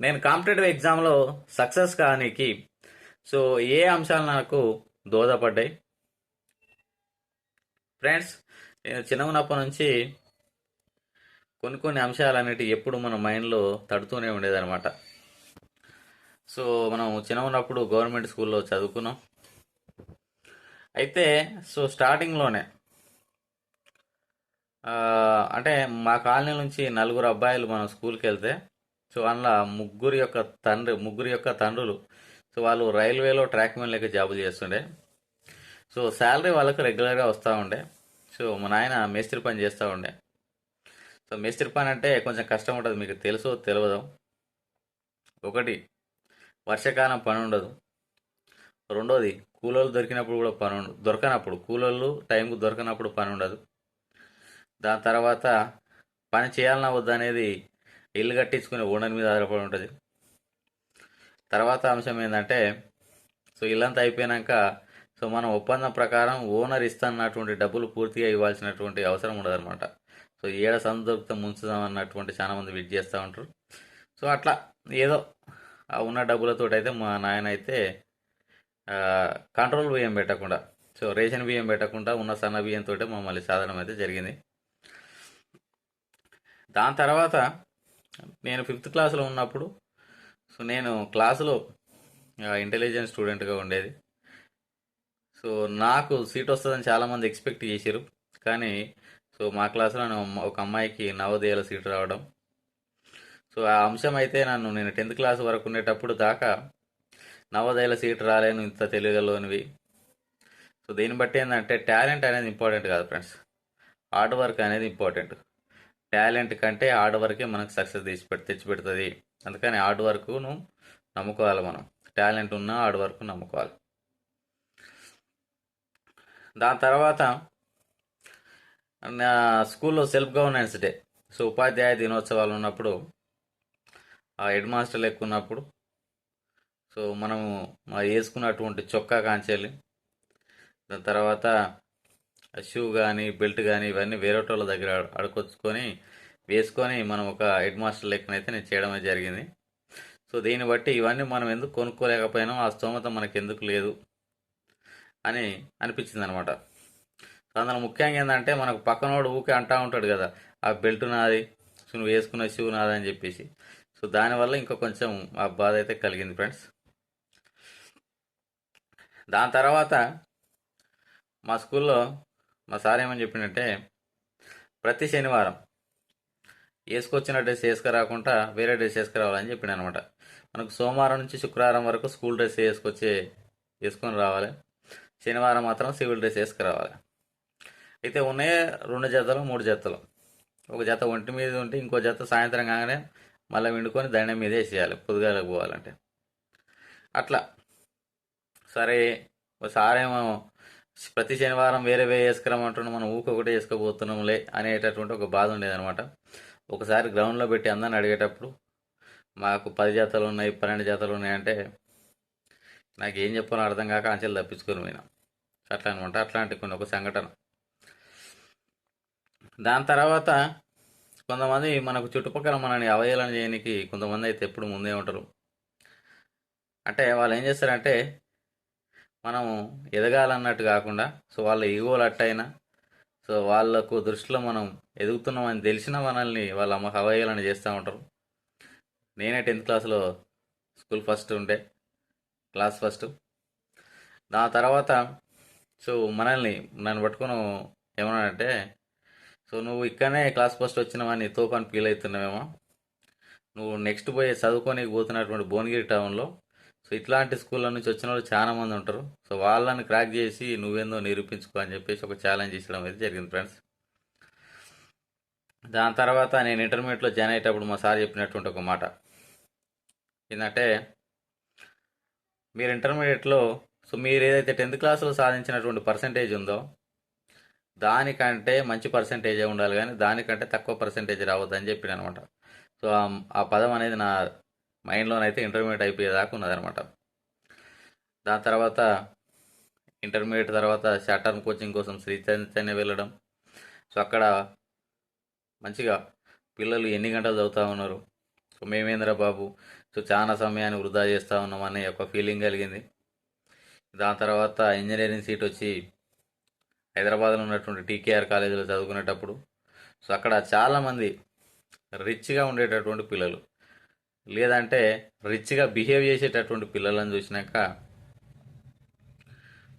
నేను కాంపిటేటివ్ ఎగ్జామ్లో success కానీకి so ఏ అంశాలు నాకు దోహదపడ్డాయి? ఫ్రెండ్స్ నేను చిన్న నుంచి కొన్ని కొన్ని అంశాలు అనేటివి ఎప్పుడు మన మైండ్లో తడుతూనే ఉండేదన్నమాట. సో మనం చిన్న ఉన్నప్పుడు గవర్నమెంట్ స్కూల్లో చదువుకున్నాం. అయితే సో స్టార్టింగ్లోనే అంటే మా కాలనీ నుంచి నలుగురు అబ్బాయిలు మనం స్కూల్కి వెళ్తే సో అందులో ముగ్గురు యొక్క తండ్రి ముగ్గురు యొక్క తండ్రులు. సో వాళ్ళు రైల్వేలో ట్రాక్ మెన్ లెక్క జాబులు చేస్తుండే. సో శాలరీ వాళ్ళకు రెగ్యులర్గా వస్తూ ఉండే. సో మా నాయన మేస్త్రి పని చేస్తూ ఉండే. సో మేస్త్రి పని అంటే కొంచెం కష్టం ఉంటుంది మీకు తెలుసో తెలియదు ఒకటి వర్షాకాలం పని ఉండదు. రెండోది కూలోళ్ళు దొరికినప్పుడు కూడా పని ఉండదు దొరకనప్పుడు కూలోళ్ళు టైంకు దొరకనప్పుడు పని ఉండదు. దాని తర్వాత పని చేయాలన్నా వద్దనేది ఇల్లు కట్టించుకునే ఓనర్ మీద ఆధారపడి ఉంటుంది. తర్వాత అంశం ఏంటంటే సో ఇల్లంతా అయిపోయినాక సో మనం ఒప్పందం ప్రకారం ఓనర్ ఇస్తున్నటువంటి డబ్బులు పూర్తిగా ఇవ్వాల్సినటువంటి అవసరం ఉండదన్నమాట. సో ఏడ సందు ముంచుదాం అన్నటువంటి చాలా మంది చేస్తూ ఉంటారు. సో అట్లా ఏదో ఆ ఉన్న డబ్బులతో అయితే మా నాయన అయితే కంట్రోల్ బియ్యం పెట్టకుండా సో రేషన్ బియ్యం పెట్టకుండా ఉన్న సన్న బియ్యంతో మమ్మల్ని సాధనం అయితే జరిగింది. దాని తర్వాత నేను ఫిఫ్త్ క్లాస్లో ఉన్నప్పుడు సో నేను క్లాసులో ఇంటెలిజెంట్ స్టూడెంట్గా ఉండేది. సో నాకు సీట్ వస్తుందని చాలామంది ఎక్స్పెక్ట్ చేశారు కానీ సో మా క్లాస్లో ఒక అమ్మాయికి నవోదయాల సీట్ రావడం. సో ఆ అంశం అయితే నన్ను నేను టెన్త్ క్లాస్ వరకు ఉండేటప్పుడు దాకా నవోదయాల సీట్ రాలేను ఇంత తెలుగులోనివి సో దీన్ని బట్టి ఏంటంటే టాలెంట్ అనేది ఇంపార్టెంట్ కాదు ఫ్రెండ్స్ హార్డ్ వర్క్ అనేది ఇంపార్టెంట్ టాలెంట్ కంటే హార్డ్ వర్కే మనకు సక్సెస్ తెచ్చి పెట్ తెచ్చి పెడుతుంది. అందుకని హార్డ్ వర్క్ను నమ్ముకోవాలి మనం. టాలెంట్ ఉన్నా హార్డ్ వర్క్ నమ్ముకోవాలి. దాని తర్వాత నా స్కూల్లో సెల్ఫ్ గవర్నెన్స్ డే. సో ఉపాధ్యాయ దినోత్సవాలు ఉన్నప్పుడు ఆ హెడ్ మాస్టర్లు ఎక్కువ ఉన్నప్పుడు సో మనము వేసుకున్నటువంటి చొక్కా కాంచెల్లి దాని తర్వాత షూ కానీ బెల్ట్ కానీ ఇవన్నీ వేరే వాళ్ళ దగ్గర అడుకొచ్చుకొని వేసుకొని మనం ఒక హెడ్ మాస్టర్ లెక్కనైతే నేను చేయడం జరిగింది. సో దీన్ని బట్టి ఇవన్నీ మనం ఎందుకు కొనుక్కోలేకపోయినా? ఆ స్తోమత మనకి ఎందుకు లేదు? అని అనిపించింది అనమాట అందులో ముఖ్యంగా ఏంటంటే మనకు పక్కనోడు ఊకే అంటా ఉంటాడు కదా ఆ బెల్ట్ నాది సో నువ్వు వేసుకున్న షూ నాది అని చెప్పేసి. సో దానివల్ల ఇంకా కొంచెం ఆ బాధ అయితే కలిగింది ఫ్రెండ్స్. దాని తర్వాత మా స్కూల్లో మా సార్ ఏమని చెప్పిండంటే ప్రతి శనివారం వేసుకొచ్చిన డ్రెస్ వేసుకురాకుండా వేరే డ్రెస్ వేసుకురావాలని చెప్పిండు అనమాట మనకు సోమవారం నుంచి శుక్రవారం వరకు స్కూల్ డ్రెస్ వేసుకొచ్చి వేసుకొని రావాలి. శనివారం మాత్రం సివిల్ డ్రెస్ వేసుకురావాలి. అయితే ఉన్నాయి రెండు జతలు మూడు జతలు. ఒక జత ఒంటి మీద ఉంటే ఇంకో జత సాయంత్రం కాగానే మళ్ళీ వండుకొని దండం మీద వేసేయాలి పొద్దుగాలకు పోవాలంటే. అట్లా. సరే ఓ సారేమో ప్రతి శనివారం వేరే వేరే వేసుకురమ్మంటున్నాం మనం ఊకొకటే వేసుకోబోతున్నాంలే అనేటటువంటి ఒక బాధ ఉండేదనమాట ఒకసారి గ్రౌండ్లో పెట్టి అందరిని అడిగేటప్పుడు మాకు పది జాతలు ఉన్నాయి పన్నెండు జాతలు ఉన్నాయంటే నాకు ఏం చెప్పాలో అర్థం కాక అంచెలు తప్పించుకొని పోయినా. అట్లా అనమాట. అట్లాంటి కొన్ని ఒక సంఘటన. దాని తర్వాత కొంతమంది మనకు చుట్టుపక్కల మనని అవయవాలను చేయడానికి కొంతమంది అయితే ఎప్పుడు ముందే ఉంటారు. అంటే వాళ్ళు ఏం చేస్తారంటే మనం ఎదగాలన్నట్టు కాకుండా సో వాళ్ళ ఈగోలు అట్టయినా సో వాళ్ళకు దృష్టిలో మనం ఎదుగుతున్నామని తెలిసిన మనల్ని వాళ్ళ అమ్మ హవాయిలను చేస్తూ ఉంటారు. నేనే టెన్త్ క్లాస్లో స్కూల్ ఫస్ట్ ఉండే క్లాస్ ఫస్ట్. దాని తర్వాత సో మనల్ని నన్ను పట్టుకుని ఏమన్నానంటే సో నువ్వు ఇక్కడనే క్లాస్ ఫస్ట్ వచ్చినవని తోపని ఫీల్ అవుతున్నావేమో. నువ్వు నెక్స్ట్ పోయి చదువుకొని పోతున్నటువంటి భువనగిరి టౌన్లో సో ఇట్లాంటి స్కూళ్ళ నుంచి వచ్చిన వాళ్ళు చాలా మంది ఉంటారు. సో వాళ్ళని క్రాక్ చేసి నువ్వేందో నిరూపించుకో అని చెప్పేసి ఒక ఛాలెంజ్ ఇచ్చడం అయితే జరిగింది ఫ్రెండ్స్. దాని తర్వాత నేను ఇంటర్మీడియట్లో జాయిన్ అయ్యేటప్పుడు మా సార్ చెప్పినటువంటి ఒక మాట. ఏంటంటే మీరు ఇంటర్మీడియట్లో సో మీరు ఏదైతే టెన్త్ క్లాస్లో సాధించినటువంటి పర్సంటేజ్ ఉందో దానికంటే మంచి పర్సంటేజే ఉండాలి కానీ దానికంటే తక్కువ పర్సంటేజ్ రావద్దని చెప్పిన అనమాట సో ఆ- ఆ పదం అనేది నా మైండ్లోనైతే ఇంటర్మీడియట్ అయిపోయేదాకా ఉన్నదనమాట దాని తర్వాత ఇంటర్మీడియట్ తర్వాత షార్ట్ టర్మ్ కోచింగ్ కోసం శ్రీ చైతన్య వెళ్ళడం. సో అక్కడ మంచిగా పిల్లలు ఎన్ని గంటలు చదువుతూ ఉన్నారు? సో మేమేంద్ర బాబు? సో చాలా సమయాన్ని వృధా చేస్తూ ఉన్నాం అనే ఒక ఫీలింగ్ కలిగింది. దాని తర్వాత ఇంజనీరింగ్ సీట్ వచ్చి హైదరాబాద్లో ఉన్నటువంటి టీకేఆర్ కాలేజీలో చదువుకునేటప్పుడు. సో అక్కడ చాలామంది రిచ్గా ఉండేటటువంటి పిల్లలు. లేదంటే రిచ్గా బిహేవ్ చేసేటటువంటి పిల్లలను చూసినాక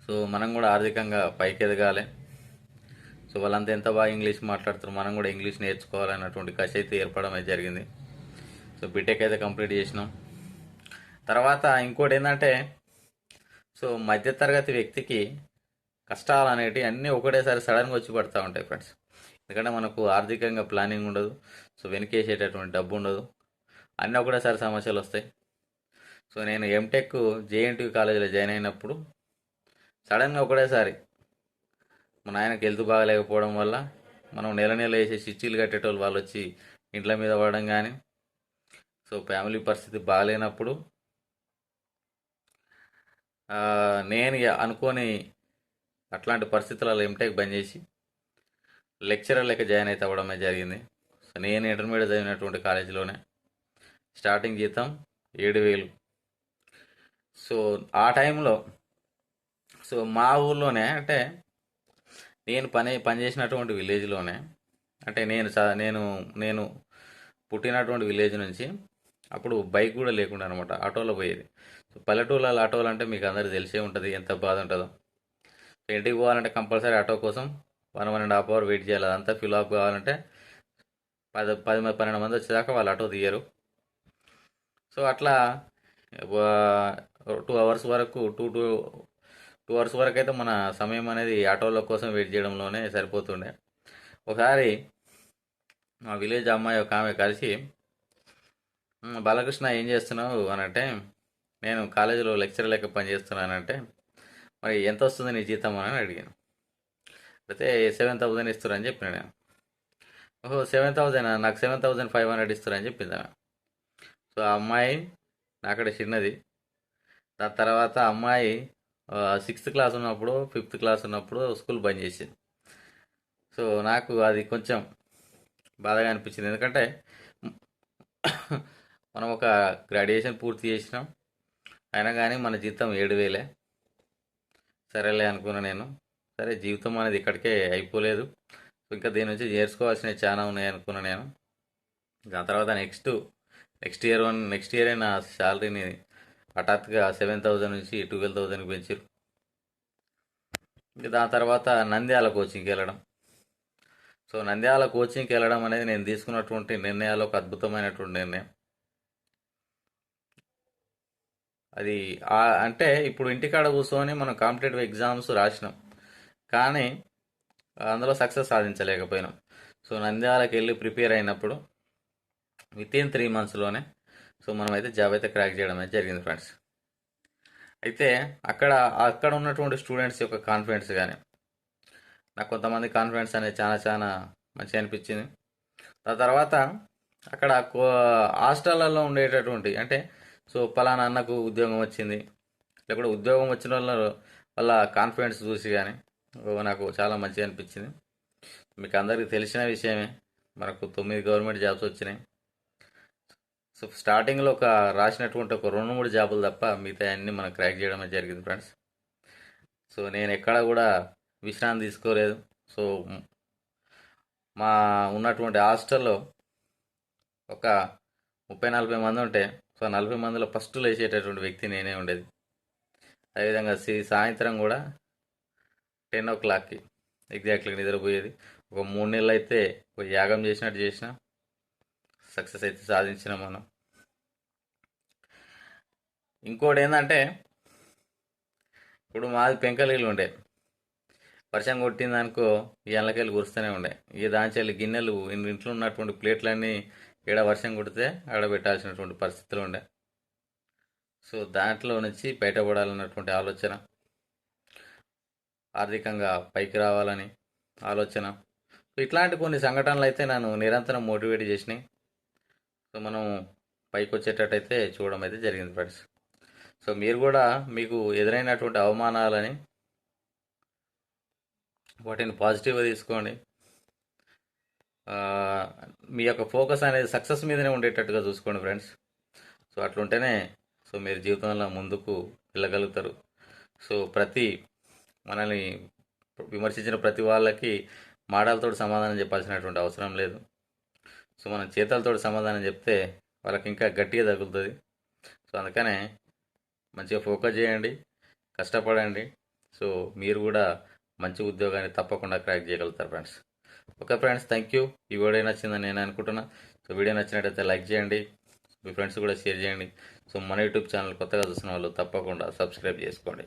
సో మనం కూడా ఆర్థికంగా పైకి ఎదగాలి సో వాళ్ళంతా ఎంత బాగా ఇంగ్లీష్ మాట్లాడుతారు మనం కూడా ఇంగ్లీష్ నేర్చుకోవాలన్నటువంటి కష అయితే ఏర్పడడం అయితే జరిగింది. సో బీటెక్ అయితే కంప్లీట్ చేసినాం. తర్వాత ఇంకోటి ఏంటంటే సో మధ్యతరగతి వ్యక్తికి కష్టాలు అనేటివి అన్నీ ఒకటేసారి సడన్గా వచ్చి పడతా ఉంటాయి ఫ్రెండ్స్. ఎందుకంటే మనకు ఆర్థికంగా ప్లానింగ్ ఉండదు సో వెనకేసేటటువంటి డబ్బు ఉండదు. అన్నీ ఒకటేసారి సమస్యలు వస్తాయి. సో నేను ఎంటెక్ జేఎన్టీ కాలేజీలో జాయిన్ అయినప్పుడు సడన్గా ఒకటేసారి మా నాయనకి హెల్త్ బాగాలేకపోవడం వల్ల మనం నెల నెల వేసే స్విచ్లు కట్టేటోళ్ళు వాళ్ళు వచ్చి ఇంట్ల మీద పడడం కానీ సో ఫ్యామిలీ పరిస్థితి బాగాలేనప్పుడు నేను ఇక అనుకోని అట్లాంటి పరిస్థితులలో ఎంటెక్ బంద్ చేసి లెక్చరర్ లెక్క జాయిన్ అయితే అవ్వడమే జరిగింది. సో నేను ఇంటర్మీడియట్ చదివినటువంటి కాలేజీలోనే స్టార్టింగ్ జీతం ఏడు వేలు. సో ఆ టైంలో సో మా ఊర్లోనే అంటే నేను పని పనిచేసినటువంటి విలేజ్లోనే అంటే నేను నేను నేను పుట్టినటువంటి విలేజ్ నుంచి అప్పుడు బైక్ కూడా లేకుండా అనమాట ఆటోలో పోయేది. సో పల్లెటూళ్ళలో ఆటోలు అంటే మీకు అందరికీ తెలిసే ఉంటుంది ఎంత బాధ ఉంటుందో. సో ఇంటికి పోవాలంటే కంపల్సరీ ఆటో కోసం one one and half hour wait చేయాలి అదంతా ఫిల్ అప్ కావాలంటే పది పది పన్నెండు మంది వచ్చేదాకా వాళ్ళు ఆటో తీయరు. సో అట్లా టూ అవర్స్ వరకు టూ టూ టూ అవర్స్ వరకు అయితే మన సమయం అనేది ఆటోల కోసం వెయిట్ చేయడంలోనే సరిపోతుండే. ఒకసారి మా విలేజ్ అమ్మాయి ఒక ఆమె కలిసి బాలకృష్ణ ఏం చేస్తున్నావు? అని అంటే నేను కాలేజీలో లెక్చర్ లెక్క పనిచేస్తున్నానంటే మరి ఎంత వస్తుంది నీ జీతం? అని అడిగాను. అయితే సెవెన్ థౌజండ్ ఇస్తారని చెప్పిన నేను. ఓహో సెవెన్ థౌజండ్? నాకు సెవెన్ థౌజండ్ ఫైవ్ హండ్రెడ్ ఇస్తారని చెప్పింది ఆమె. సో అమ్మాయి అక్కడ చిన్నది. దాని తర్వాత అమ్మాయి సిక్స్త్ క్లాస్ ఉన్నప్పుడు ఫిఫ్త్ క్లాస్ ఉన్నప్పుడు స్కూల్ బంద్ చేసింది. సో నాకు అది కొంచెం బాధగా అనిపించింది. ఎందుకంటే మనం ఒక గ్రాడ్యుయేషన్ పూర్తి చేసినాం. అయినా కానీ మన జీతం ఏడు వేలే. సరేలే అనుకున్నా నేను. సరే జీవితం అనేది ఇక్కడికే అయిపోలేదు. ఇంకా దీని నుంచి నేర్చుకోవాల్సినవి చాలా ఉన్నాయి అనుకున్నా నేను. దాని తర్వాత next next year one next year అయినా శాలరీని హఠాత్తుగా సెవెన్ థౌజండ్ నుంచి ట్వెల్వ్ థౌజండ్కి పెంచారు ఇంకా దాని తర్వాత నంద్యాల కోచింగ్కి వెళ్ళడం. సో నంద్యాల కోచింగ్కి వెళ్ళడం అనేది నేను తీసుకున్నటువంటి నిర్ణయాలు ఒక అద్భుతమైనటువంటి నిర్ణయం. అది అంటే ఇప్పుడు ఇంటికాడ కూర్చొని మనం కాంపిటేటివ్ ఎగ్జామ్స్ రాసినాం. కానీ అందులో సక్సెస్ సాధించలేకపోయినాం. సో నంద్యాలకు వెళ్ళి ప్రిపేర్ అయినప్పుడు విత్ ఇన్ త్రీ మంత్స్లోనే సో మనం అయితే జాబ్ అయితే క్రాక్ చేయడం అయితే జరిగింది ఫ్రెండ్స్ అయితే అక్కడ అక్కడ ఉన్నటువంటి స్టూడెంట్స్ యొక్క కాన్ఫిడెన్స్ కానీ నాకు కొంతమంది కాన్ఫిడెన్స్ అనేది చాలా చాలా మంచిగా అనిపించింది. ఆ తర్వాత అక్కడ కో- హాస్టళ్ళలో ఉండేటటువంటి అంటే సో పలానా అన్నకు ఉద్యోగం వచ్చింది. లేకపోతే ఉద్యోగం వచ్చిన వాళ్ళ వాళ్ళ కాన్ఫిడెన్స్ చూసి కానీ ఓ నాకు చాలా మంచిగా అనిపించింది. మీకు అందరికీ తెలిసిన విషయమే. మనకు తొమ్మిది గవర్నమెంట్ జాబ్స్ వచ్చినాయి. సో స్టార్టింగ్లో ఒక రాసినటువంటి ఒక రెండు మూడు జాబులు తప్ప మిగతా అన్నీ మనం క్రాక్ చేయడమే జరిగింది ఫ్రెండ్స్. సో నేను ఎక్కడ కూడా విశ్రాంతి తీసుకోలేదు. సో మా ఉన్నటువంటి హాస్టల్లో ఒక ముప్పై నలభై మంది ఉంటే సో నలభై మందిలో ఫస్ట్ లేచేటటువంటి వ్యక్తి నేనే ఉండేది. అదేవిధంగా సి- సాయంత్రం కూడా టెన్ ఓ క్లాక్కి ఎగ్జాక్ట్లీ నిద్రపోయేది. ఒక మూడు నెలలు అయితే ఒక యాగం చేసినట్టు చేసిన సక్సెస్ అయితే సాధించిన మనం. ఇంకోటి ఏంటంటే ఇప్పుడు మాది పెంకలీలు ఉండే. వర్షం కొట్టింది అనుకో ఈ ఎండకెళ్ళి కురుస్తూనే ఉండే. ఈ దాంచెల్లి గిన్నెలు ఇంట్లో ఉన్నటువంటి ప్లేట్లన్నీ ఇక్కడ వర్షం కొడితే ఆడ పెట్టాల్సినటువంటి పరిస్థితులు ఉండే. సో దాంట్లో నుంచి బయటపడాలన్నటువంటి ఆలోచన ఆర్థికంగా పైకి రావాలని ఆలోచన. సో ఇట్లాంటి కొన్ని సంఘటనలు అయితే నన్ను నిరంతరం మోటివేట్ చేసినాయి. సో మనం పైకి వచ్చేటట్టయితే చూడడం అయితే జరిగింది ఫ్రెండ్స్. సో మీరు కూడా మీకు ఎదురైనటువంటి అవమానాలని వాటిని పాజిటివ్గా తీసుకోండి. మీ యొక్క ఫోకస్ అనేది సక్సెస్ మీదనే ఉండేటట్టుగా చూసుకోండి ఫ్రెండ్స్. సో అట్లుంటేనే సో మీరు జీవితంలో ముందుకు వెళ్ళగలుగుతారు. సో ప్రతి మనల్ని విమర్శించిన ప్రతి వాళ్ళకి మాటలతో సమాధానం చెప్పాల్సినటువంటి అవసరం లేదు. సో మనం చేతలతో సమాధానం చెప్తే వాళ్ళకి ఇంకా గట్టిగా తగులుతుంది. సో అందుకనే మంచిగా ఫోకస్ చేయండి కష్టపడండి. సో మీరు కూడా మంచి ఉద్యోగాన్ని తప్పకుండా క్రాక్ చేయగలుగుతారు friends. Okay friends thank you. ఈ వీడియో నచ్చిందని నేను అనుకుంటున్నా. సో వీడియో నచ్చినట్టయితే లైక్ చేయండి మీ ఫ్రెండ్స్ కూడా షేర్ చేయండి. సో మన యూట్యూబ్ ఛానల్ కొత్తగా చూసిన వాళ్ళు తప్పకుండా సబ్స్క్రైబ్ చేసుకోండి.